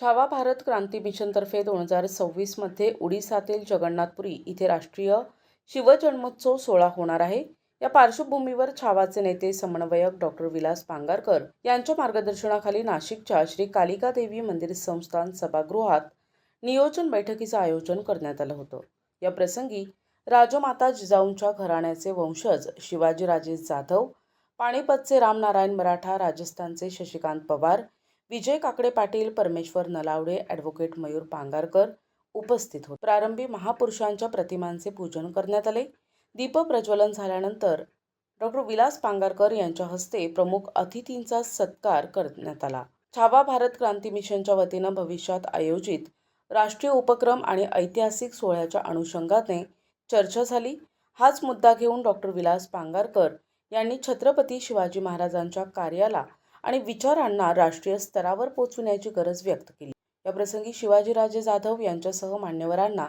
छावा भारत क्रांती मिशनतर्फे दोन हजार सव्वीसमध्ये ओडिसातील जगन्नाथपुरी इथे राष्ट्रीय शिवजन्मोत्सव सोहळा होणार आहे. या पार्श्वभूमीवर छावाचे नेते समन्वयक डॉक्टर विलास पांगारकर यांच्या मार्गदर्शनाखाली नाशिकच्या श्री कालिका देवी मंदिर संस्थान सभागृहात नियोजन बैठकीचं आयोजन करण्यात आलं होतं. या प्रसंगी राजमाता जिजाऊंच्या घराण्याचे वंशज शिवाजीराजे जाधव पाणीपतचे रामनारायण मराठा राजस्थानचे शशिकांत पवार विजय काकडे पाटील परमेश्वर नलावडे ॲडव्होकेट मयूर पांगारकर उपस्थित होते. प्रारंभी महापुरुषांच्या प्रतिमांचे पूजन करण्यात आले. दीप प्रज्वलन झाल्यानंतर डॉक्टर विलास पांगारकर यांच्या हस्ते प्रमुख अतिथींचा सत्कार करण्यात आला. छावा भारत क्रांती मिशनच्या वतीनं भविष्यात आयोजित राष्ट्रीय उपक्रम आणि ऐतिहासिक सोहळ्याच्या अनुषंगाने चर्चा झाली. हाच मुद्दा घेऊन डॉक्टर विलास पांगारकर यांनी छत्रपती शिवाजी महाराजांच्या कार्याला आणि विचारांना राष्ट्रीय स्तरावर पोचविण्याची गरज व्यक्त केली. याप्रसंगी शिवाजीराजे जाधव यांच्यासह मान्यवरांना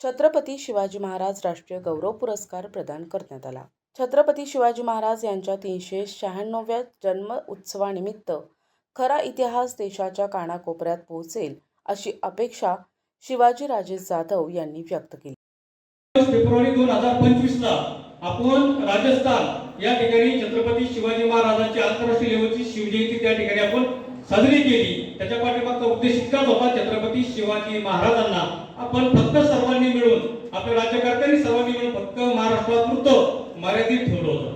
छत्रपती शिवाजी महाराज राष्ट्रीय गौरव पुरस्कार प्रदान करण्यात आला. छत्रपती शिवाजी महाराज यांच्या तीनशे शहाण्णव्या जन्म उत्सवानिमित्त खरा इतिहास देशाच्या कानाकोपऱ्यात पोहोचेल अशी अपेक्षा शिवाजीराजे जाधव यांनी व्यक्त केली. फेब्रुवारी दोन हजार पंचवीस ला आपण राजस्थान या ठिकाणी छत्रपती शिवाजी महाराजांची आंतरराष्ट्रीय लेवलची शिवजयंती त्या ठिकाणी आपण साजरी केली. त्याच्या पाठीमागचा उद्देश इतकाच होता छत्रपती शिवाजी महाराजांना आपण फक्त सर्वांनी मिळून आपल्या राज्यकर्त्यांनी सर्वांनी मिळून फक्त महाराष्ट्रापुरतं मर्यादित ठेवलं होतं.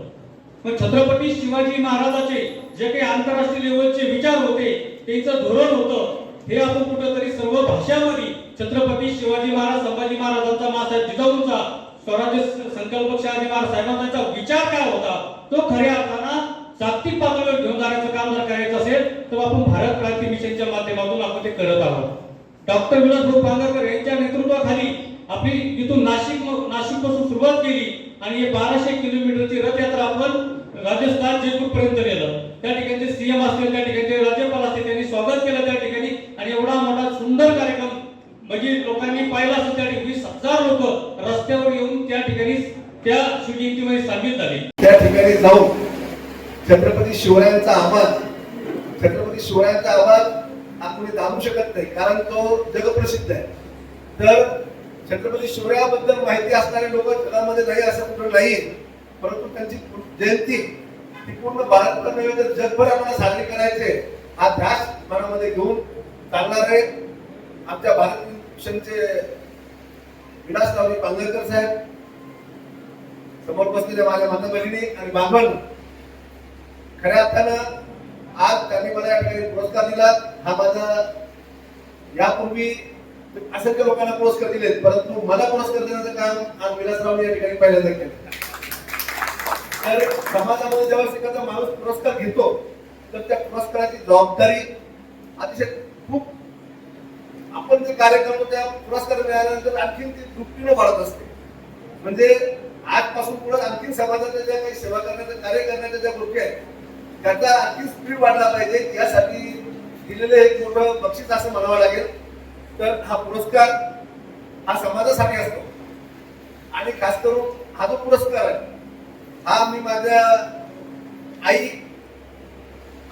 पण छत्रपती शिवाजी महाराजाचे जे काही आंतरराष्ट्रीय लेवलचे विचार होते त्यांचं धोरण होतं हे आपण कुठंतरी सर्व भाषांमध्ये छत्रपती शिवाजी महाराज संभाजी महाराजांचा मासाहेब जिजाऊंचा स्वराज्य संकल्प शहाजी साहेबांचा विचार काय होता? तो खऱ्या अर्थानं जागतिक पातळीवर घेऊन जाण्याचं काम जर करायचं असेल तर आपण भारत क्रांती मिशनच्या माध्यमातून आपण ते करत आहोत. डॉक्टर विलास भाऊ पांगरकर यांच्या नेतृत्वाखाली आपली इथून नाशिक नाशिकपासून सुरुवात केली आणि हे बाराशे किलोमीटरची रथयात्रा आपण राजस्थान जयपूर पर्यंत नेलं. त्या ठिकाणचे सीएम असतील त्या ठिकाणचे राज्यपाल असतील त्यांनी स्वागत केलं त्या ठिकाणी आणि एवढा मोठा सुंदर कार्यक्रम म्हणजे लोकांनी पाहिला असेल त्या ठिकाणी वीस हजार लोक रस्त्यावर येऊन त्या ठिकाणी त्या त्या ठिकाणी जाऊन छत्रपती शिवरायांचा आवाज छत्रपती शिवरायांचा आवाज आपण दाबू शकत नाही कारण तो जगप्रसिद्ध आहे. तर छत्रपती शिवरायाबद्दल माहिती असणारे लोक जगामध्ये नाही असं कुठं नाही परंतु त्यांची जयंती ती पूर्ण भारतभर नव्हे तर जगभर आम्हाला साजरी करायचे हा ध्यास मनामध्ये घेऊन चालणारे आमच्या भारत मिशनचे विलासरावजी पांगरकर साहेब समोर बसलेल्या माझ्या माता बहिणी आणि बांधवांना खऱ्या अर्थानं आज त्यांनी मला या ठिकाणी पुरस्कार दिला. हा माझा यापूर्वी असंख्य लोकांना पुरस्कार दिलेत परंतु मला पुरस्कार देण्याचं काम आज विलासराव या ठिकाणी पहिल्यांदा केलं. तर समाजामध्ये जेव्हा एखादा माणूस पुरस्कार घेतो तर त्या पुरस्काराची जबाबदारी अतिशय खूप आपण जे कार्य करतो त्या पुरस्कार मिळाल्यानंतर आणखी ती दृष्टीनं वाढत असते. म्हणजे आजपासून पुढे आणखी समाजाच्या ज्या काही सेवा करण्याचं कार्य करण्याच्या ज्या गोष्टी आहेत त्याचा आणखी स्पीड वाढला पाहिजे. यासाठी दिलेलं एक मोठं बक्षीस असं म्हणावं लागेल. तर हा पुरस्कार हा समाजासाठी असतो. आणि खास करून हा जो पुरस्कार आहे हा मी माझ्या आई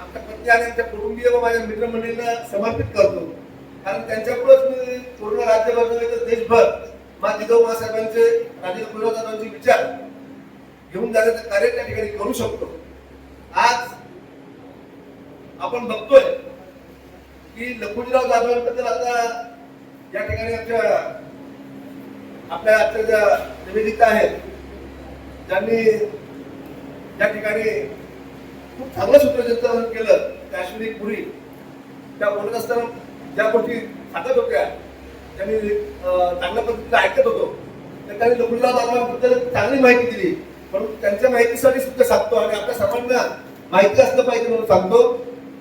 आमच्या पत्नी आणि आमच्या कुटुंबीय व माझ्या मित्रमंडळींना समर्पित करतो. कारण त्यांच्यामुळेच मी पूर्ण राज्यभर तर देशभर मा जिजाऊ मासाहेबांचे राजेंद्र गुरुदादांचे विचार घेऊन जाण्याचं कार्य त्या ठिकाणी करू शकतो. आज आपण बघतोय की लखुजीराव जाधवांबद्दल आता या ठिकाणी आमच्या आपल्या आजच्या ज्या निवेदिका आहेत त्यांनी या ठिकाणी खूप चांगलं सूत्रसंचालन केलं त्या अश्विनी पुरी. त्या बोलत असताना ज्या गोष्टी सांगत होत्या त्यांनी चांगल्या पद्धतीने ऐकत होतो. तर त्यांनी लखुजीराव जाधवांबद्दल चांगली माहिती दिली. म्हणून त्यांच्या माहितीसाठी सुद्धा सांगतो आणि आपल्या सर्वांना माहिती असलं पाहिजे म्हणून सांगतो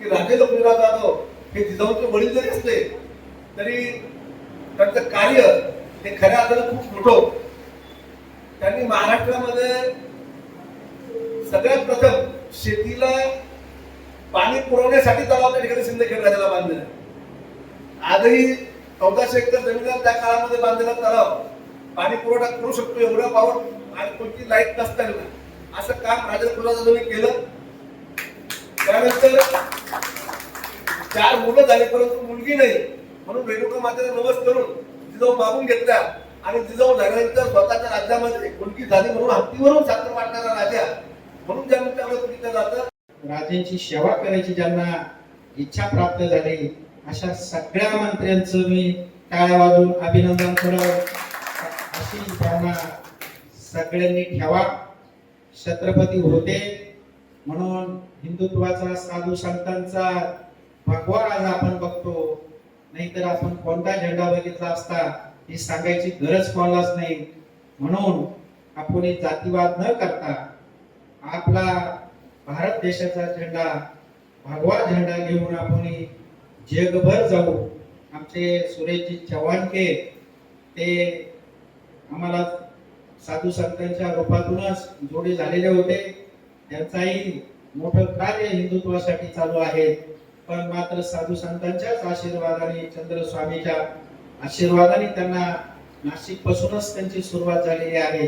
की राजे लखुजीराव जाधव हे जिजाऊंचे वडील जरी असले तरी त्यांचं कार्य हे खऱ्या अर्थानं खूप मोठं त्यांनी महाराष्ट्रामध्ये सगळ्यात प्रथम शेतीला पाणी पुरवण्यासाठी तलाव त्या ठिकाणी सिंदखेड राजाला बांधलेला आजही चौदाशे एकर जमिनीला त्या काळामध्ये बांधलेला तलाव. पाणी पुरवठा करू शकतो एवढा पावर आणि कोणती लाइट नसताना. असं काम राजा गुरुदादांनी केलं. त्यानंतर चार मुलं झाली परंतु मुलगी नाही. म्हणून रेणुका मातेला नवस करून जिजाऊ मागून घेतल्या आणि जिजाऊ झाल्यानंतर स्वतःच्या राज्यामध्ये मुलगी झाली म्हणून हत्तीवरून साखर वाटणारा राजा. म्हणून ज्यांनी त्याला बघितलं जातं. राजांची सेवा करायची ज्यांना इच्छा प्राप्त झाली अशा सगळ्या मंत्र्यांचं मी काळ्या वाजून अभिनंदन करत. अशी भावना सगळ्यांनी ठेवा. छत्रपती होते म्हणून हिंदुत्वाचा साधू संतांचा भगवा आज आपण बघतो. नाहीतर आपण कोणता झेंडा बघितला असता ही सांगायची गरज कोणालाच नाही. म्हणून आपण जातीवाद न करता आपला भारत देशाचा झेंडा भगवा झेंडा घेऊन आपण जगभर जाऊ. आमचे सुरेशजी चव्हाणके ते आम्हाला साधू संतांच्या रूपातूनच जोडी झालेले होते. त्यांचाही मोठं कार्य हिंदुत्वासाठी चालू आहे. पण मात्र साधू संतांच्याच आशीर्वादाने चंद्रस्वामीच्या आशीर्वादाने त्यांना नाशिक पासूनच त्यांची सुरुवात झालेली आहे.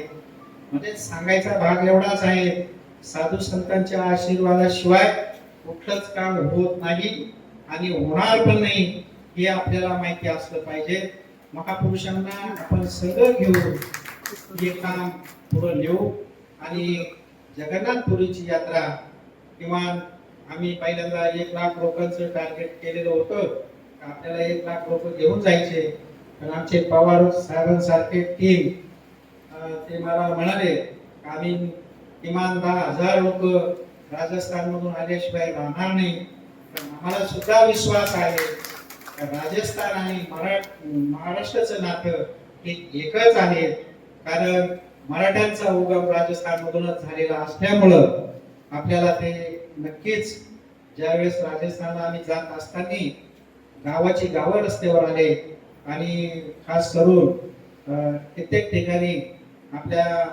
म्हणजे सांगायचा भाग एवढाच आहे साधू संतांच्या आशीर्वादाशिवाय कुठलंच काम होत नाही. आणि होणार पण नाही हे आपल्याला माहिती असलं पाहिजे. महापुरुषांना आपण सगळं घेऊन हे काम पुढे नेऊ. आणि जगन्नाथपुरीची यात्रा किमान आम्ही पहिल्यांदा एक लाख लोकांचं टार्गेट केलेलं होतं. आपल्याला एक लाख लोक घेऊन जायचे. पण आमचे पवार साहेबांसारखे टीम ते मला म्हणाले आम्ही किमान दहा हजार लोक राजस्थानमधून आल्याशिवाय राहणार नाही. आम्हाला सुद्धा विश्वास आहे. राजस्थान आणि महाराष्ट्राचं नातं हे एकच आहे. कारण मराठ्यांचा उगम राजस्थान मधूनच झालेला असल्यामुळं आपल्याला ते नक्कीच ज्यावेळेस राजस्थानला आम्ही जात असताना गावाची गावं रस्त्यावर आले आणि खास करून कित्येक ठिकाणी आपल्या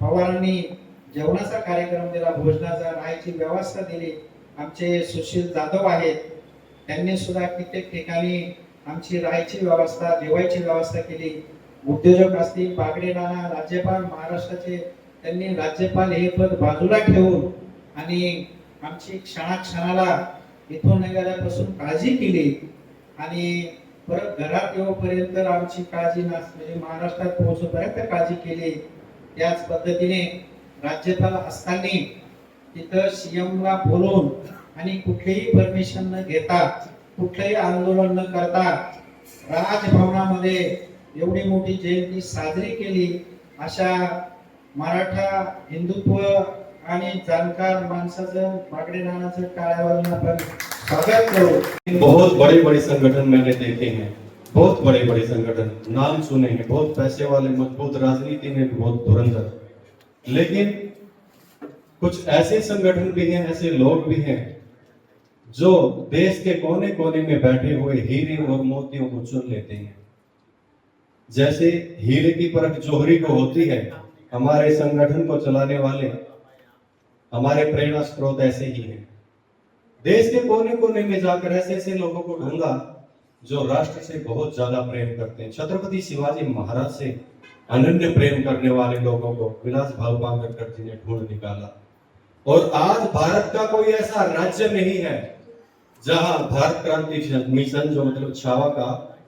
पवारांनी जेवणाचा कार्यक्रम दिला भोजनाचा राहायची व्यवस्था दिली आमचे सुशील जाधव आहेत. त्यांनी सुद्धा कित्येक ठिकाणी आमची राहायची व्यवस्था जेवायची व्यवस्था केली. उद्योजक असतील बागडे नाना राज्यपाल महाराष्ट्राचे त्यांनी राज्यपाल हे पद बाजूला ठेवून आणि आमची क्षणाक्षणाला इथून निघाल्यापासून काळजी केली. आणि परत घरात येऊपर्यंत आमची काळजी नास म्हणजे महाराष्ट्रात पोहोचेपर्यंत काळजी केली. त्याच पद्धतीने राज्यपाल असताना तिथं सीएम ला बोलून आणि कुठलीही परमिशन न घेता कुठलंही आंदोलन न करता राजभवनामध्ये एवढी मोठी जयंती साजरी केली अशा मराठा हिंदुत्व आणि जाणकार माणसाचं बागडे नानाचं टाळ्या आपण स्वागत करू. बहुत बड़े बड़े संगठन मैंने देखे हैं बहुत बड़े बड़े संगठन नाम सुने हैं बहुत पैसे वाले मजबूत राजनीति में बहुत धुरंधर। लेकिन कुछ ऐसे संगठन भी हैं, ऐसे लोग भी हैं, जो देश के कोने कोने में बैठे हुए हीरे और मोतियों को चुन लेते हैं। जैसे हीरे की परख जोहरी को होती है, हमारे संगठन को चलाने वाले, हमारे प्रेरणा स्रोत ऐसे ही हैं। देश के कोने कोने में जाकर ऐसे ऐसे लोगों को ढूंढा, जो राष्ट्र से बहुत ज़्यादा प्रेम करते हैं। छत्रपति शिवाजी महाराज से अनन्य प्रेम करने वाले लोगों को विलास भाव पांगरकर जी ने ढूंढ निकाला। और आज भारत का कोई ऐसा राज्य नहीं है जहाँ भारत क्रांति मिशन, जो मतलब छावा का,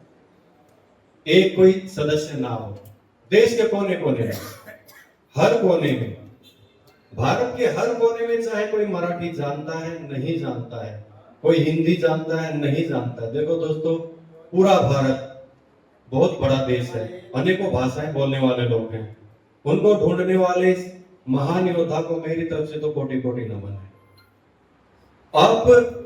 एक कोई सदस्य ना हो। देश के कोने कोने में हर कोने में। भारत के हर कोने में चाहे कोई मराठी जानता है, नहीं जानता है, कोई हिंदी जानता है, नहीं जानता देखो दोस्तों, पूरा भारत बहुत बड़ा देश है। अनेकों भाषाएँ बोलने वाले लोग हैं। उनको ढूँढने वाले महान योद्धा को मेरी तरफ़ से तो कोटि कोटि नमन है। अब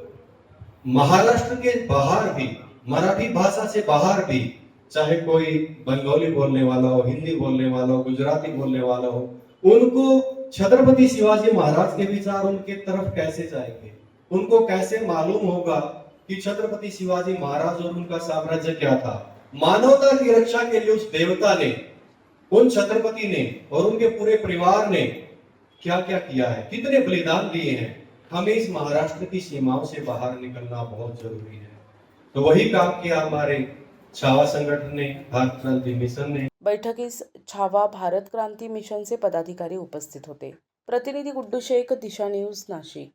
महाराष्ट्र के बाहर भी, मराठी भाषा से बाहर भी, चाहे कोई बंगाली बोलने वाला हो, हिंदी बोलने वाला हो, गुजराती बोलने वाला हो, उनको छत्रपति शिवाजी महाराज के विचार उनके तरफ़ कैसे जाएँगे? उनको कैसे मालूम होगा कि छत्रपति शिवाजी महाराज और उनका साम्राज्य क्या था? मानवता की रक्षा के लिए उस देवता ने उन छत्रपति ने और उनके पूरे परिवार ने क्या क्या किया है? कितने बलिदान दिए हैं? हमें इस महाराष्ट्र की सीमाओं से बाहर निकलना बहुत जरूरी है। तो वही काम किया हमारे छावा संगठन ने भारत क्रांति मिशन ने। बैठकीस छावा भारत क्रांती मिशनचे पदाधिकारी उपस्थित होते। प्रतिनिधी गुड्डू शेख दिशा न्यूज नाशिक।